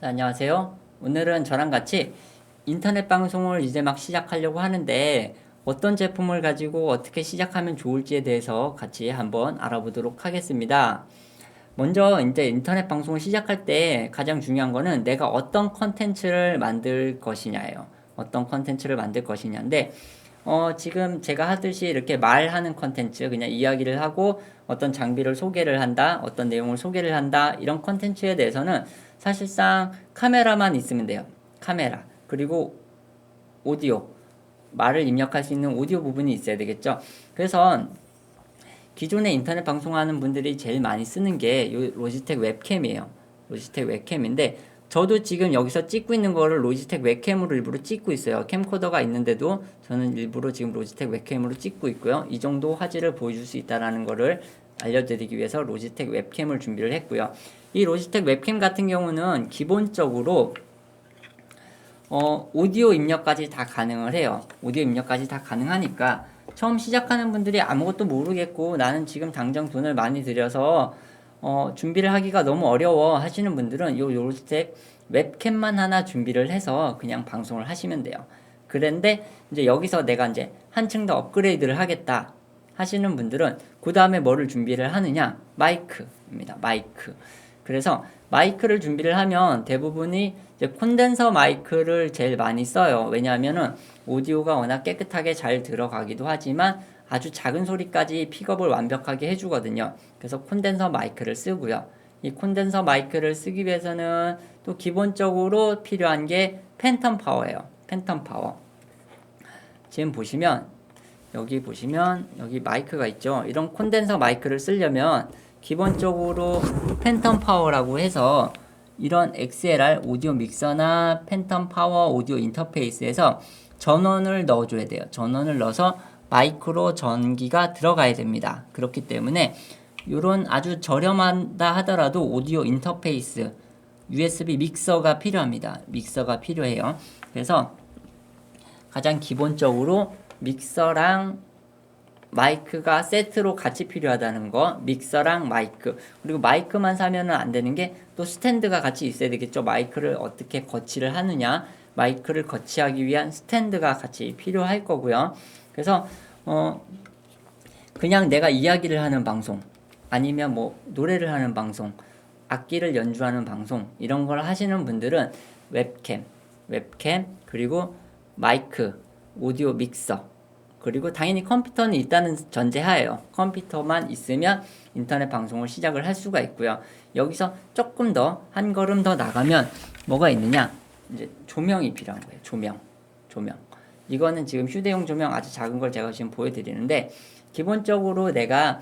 네, 안녕하세요. 오늘은 저랑 같이 인터넷 방송을 이제 막 시작하려고 하는데 어떤 제품을 가지고 어떻게 시작하면 좋을지에 대해서 같이 한번 알아보도록 하겠습니다. 먼저 이제 인터넷 방송을 시작할 때 가장 중요한 거는 내가 어떤 컨텐츠를 만들 것이냐예요. 어떤 컨텐츠를 만들 것이냐인데 어, 지금 제가 하듯이 이렇게 말하는 컨텐츠, 그냥 이야기를 하고 어떤 장비를 소개를 한다, 어떤 내용을 소개를 한다, 이런 컨텐츠에 대해서는 사실상 카메라만 있으면 돼요. 카메라. 그리고 오디오. 말을 입력할 수 있는 오디오 부분이 있어야 되겠죠. 그래서 기존에 인터넷 방송하는 분들이 제일 많이 쓰는 게요 로지텍 웹캠이에요. 로지텍 웹캠인데 저도 지금 여기서 찍고 있는 거를 로지텍 웹캠으로 일부러 찍고 있어요. 캠코더가 있는데도 저는 일부러 지금 로지텍 웹캠으로 찍고 있고요. 이 정도 화질을 보여줄 수 있다라는 거를 알려드리기 위해서 로지텍 웹캠을 준비를 했고요. 이 로지텍 웹캠 같은 경우는 기본적으로 어, 오디오 입력까지 다 가능을 해요. 오디오 입력까지 다 가능하니까 처음 시작하는 분들이 아무것도 모르겠고 나는 지금 당장 돈을 많이 들여서 어, 준비를 하기가 너무 어려워 하시는 분들은 요 로지텍 웹캠만 하나 준비를 해서 그냥 방송을 하시면 돼요. 그런데 이제 여기서 내가 이제 한층 더 업그레이드를 하겠다 하시는 분들은 그 다음에 뭐를 준비를 하느냐 마이크입니다. 마이크. 그래서 마이크를 준비를 하면 대부분이 콘덴서 마이크를 제일 많이 써요. 왜냐하면은 오디오가 워낙 깨끗하게 잘 들어가기도 하지만 아주 작은 소리까지 픽업을 완벽하게 해주거든요. 그래서 콘덴서 마이크를 쓰고요. 이 콘덴서 마이크를 쓰기 위해서는 또 기본적으로 필요한 게 팬텀 파워예요. 팬텀 파워. 지금 보시면 여기 보시면 여기 마이크가 있죠. 이런 콘덴서 마이크를 쓰려면 기본적으로 팬텀 파워라고 해서 이런 XLR 오디오 믹서나 팬텀 파워 오디오 인터페이스에서 전원을 넣어줘야 돼요. 전원을 넣어서 마이크로 전기가 들어가야 됩니다. 그렇기 때문에 이런 아주 저렴하다 하더라도 오디오 인터페이스 USB 믹서가 필요합니다. 믹서가 필요해요. 그래서 가장 기본적으로 믹서랑 마이크가 세트로 같이 필요하다는 거 믹서랑 마이크. 그리고 마이크만 사면은 안 되는 게 또 스탠드가 같이 있어야 되겠죠. 마이크를 어떻게 거치를 하느냐. 마이크를 거치하기 위한 스탠드가 같이 필요할 거고요. 그래서 어 그냥 내가 이야기를 하는 방송 아니면 뭐 노래를 하는 방송 악기를 연주하는 방송 이런 걸 하시는 분들은 웹캠 웹캠 그리고 마이크 오디오 믹서 그리고 당연히 컴퓨터는 있다는 전제하에요. 컴퓨터만 있으면 인터넷 방송을 시작을 할 수가 있고요. 여기서 조금 더 한 걸음 더 나가면 뭐가 있느냐? 이제 조명이 필요한 거예요. 조명. 조명. 이거는 지금 휴대용 조명 아주 작은 걸 제가 지금 보여드리는데 기본적으로 내가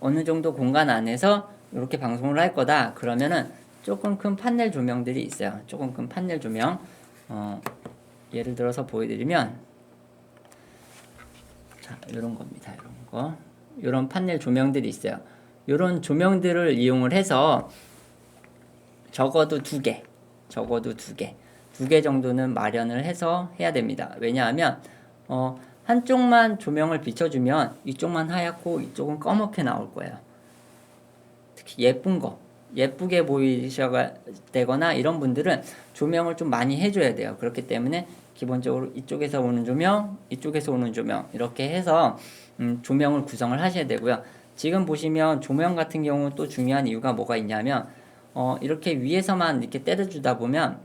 어느 정도 공간 안에서 이렇게 방송을 할 거다. 그러면은 조금 큰 판넬 조명들이 있어요. 조금 큰 판넬 조명. 어, 예를 들어서 보여드리면 자, 이런 겁니다. 이런 거. 이런 판넬 조명들이 있어요. 이런 조명들을 이용을 해서 적어도 두 개, 적어도 두 개, 두 개 정도는 마련을 해서 해야 됩니다. 왜냐하면 어, 한쪽만 조명을 비춰주면 이쪽만 하얗고 이쪽은 검게 나올 거예요. 특히 예쁜 거, 예쁘게 보이셔야 되거나 이런 분들은 조명을 좀 많이 해줘야 돼요. 그렇기 때문에 기본적으로 이쪽에서 오는 조명, 이쪽에서 오는 조명 이렇게 해서 음, 조명을 구성을 하셔야 되고요. 지금 보시면 조명 같은 경우 또 중요한 이유가 뭐가 있냐면 어, 이렇게 위에서만 이렇게 때려주다 보면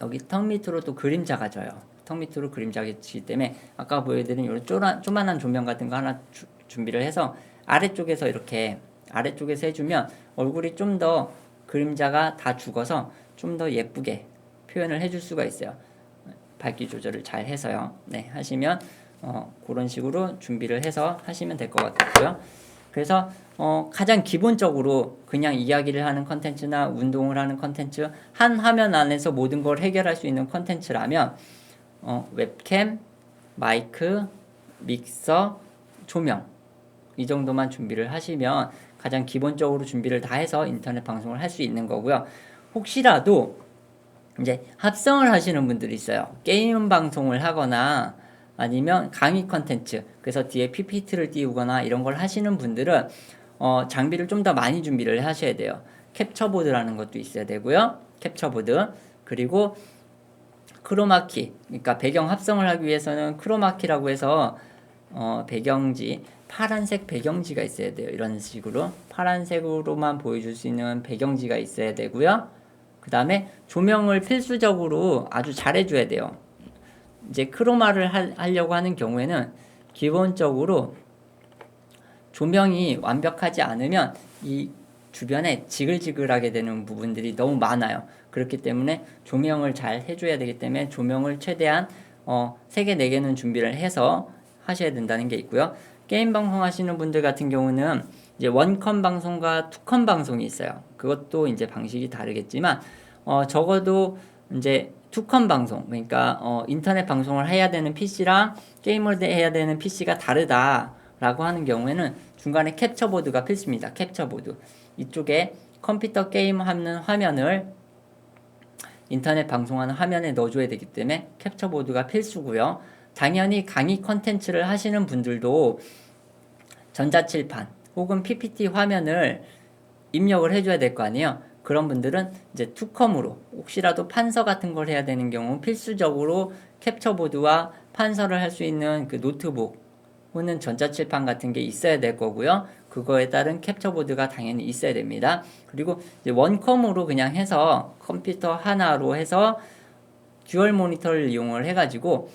여기 턱 밑으로 또 그림자가 져요. 턱 밑으로 그림자가 지기 때문에 아까 보여드린 이런 쪼라, 조만한 조명 같은 거 하나 주, 준비를 해서 아래쪽에서 이렇게 아래쪽에서 해주면 얼굴이 좀 더 그림자가 다 죽어서 좀 더 예쁘게 표현을 해줄 수가 있어요. 밝기 조절을 잘 해서요. 네, 하시면 어, 그런 식으로 준비를 해서 하시면 될 것 같고요. 그래서 어, 가장 기본적으로 그냥 이야기를 하는 컨텐츠나 운동을 하는 컨텐츠 한 화면 안에서 모든 걸 해결할 수 있는 컨텐츠라면 어, 웹캠, 마이크, 믹서, 조명 이 정도만 준비를 하시면 가장 기본적으로 준비를 다 해서 인터넷 방송을 할 수 있는 거고요. 혹시라도 이제 합성을 하시는 분들이 있어요. 게임 방송을 하거나 아니면 강의 컨텐츠 그래서 뒤에 PPT를 띄우거나 이런 걸 하시는 분들은 어, 장비를 좀 더 많이 준비를 하셔야 돼요. 캡처보드라는 것도 있어야 되고요. 캡처보드 그리고 크로마키 그러니까 배경 합성을 하기 위해서는 크로마키라고 해서 어, 배경지 파란색 배경지가 있어야 돼요. 이런 식으로 파란색으로만 보여줄 수 있는 배경지가 있어야 되고요. 그 다음에 조명을 필수적으로 아주 잘 해줘야 돼요. 이제 크로마를 하, 하려고 하는 경우에는 기본적으로 조명이 완벽하지 않으면 이 주변에 지글지글하게 되는 부분들이 너무 많아요. 그렇기 때문에 조명을 잘 해줘야 되기 때문에 조명을 최대한 어, 3개, 4개는 준비를 해서 하셔야 된다는 게 있고요. 게임 방송 하시는 분들 같은 경우는 이제 원컴 방송과 투컴 방송이 있어요. 그것도 이제 방식이 다르겠지만 어, 적어도 이제 투컴 방송 그러니까 어, 인터넷 방송을 해야 되는 PC랑 게임을 해야 되는 PC가 다르다라고 하는 경우에는 중간에 캡처보드가 필수입니다. 캡처보드 이쪽에 컴퓨터 게임 하는 화면을 인터넷 방송하는 화면에 넣어줘야 되기 때문에 캡처보드가 필수고요. 당연히 강의 컨텐츠를 하시는 분들도 전자칠판 혹은 PPT 화면을 입력을 해줘야 될 거 아니에요. 그런 분들은 이제 투컴으로 혹시라도 판서 같은 걸 해야 되는 경우 필수적으로 캡처보드와 판서를 할 수 있는 그 노트북 혹은 전자칠판 같은 게 있어야 될 거고요. 그거에 따른 캡처보드가 당연히 있어야 됩니다. 그리고 이제 원컴으로 그냥 해서 컴퓨터 하나로 해서 듀얼 모니터를 이용을 해가지고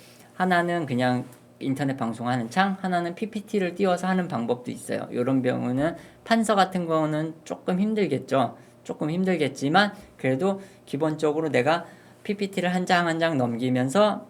하나는 그냥 인터넷 방송하는 창, 하나는 PPT를 띄워서 하는 방법도 있어요. 이런 경우는 판서 같은 거는 조금 힘들겠죠. 조금 힘들겠지만 그래도 기본적으로 내가 PPT를 한 장 한장 넘기면서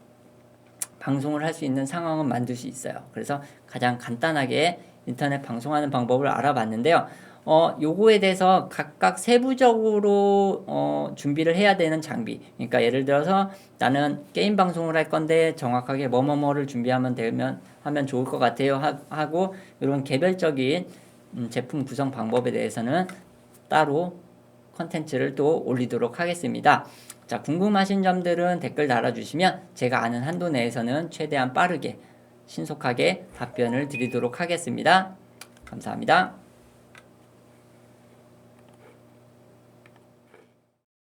방송을 할 수 있는 상황은 만들 수 있어요. 그래서 가장 간단하게 인터넷 방송하는 방법을 알아봤는데요. 어, 요거에 대해서 각각 세부적으로 어, 준비를 해야 되는 장비. 그러니까 예를 들어서 나는 게임 방송을 할 건데 정확하게 뭐뭐뭐를 준비하면 되면 하면 좋을 것 같아요 하, 하고 이런 개별적인 음, 제품 구성 방법에 대해서는 따로 컨텐츠를 또 올리도록 하겠습니다. 자, 궁금하신 점들은 댓글 달아주시면 제가 아는 한도 내에서는 최대한 빠르게 신속하게 답변을 드리도록 하겠습니다. 감사합니다.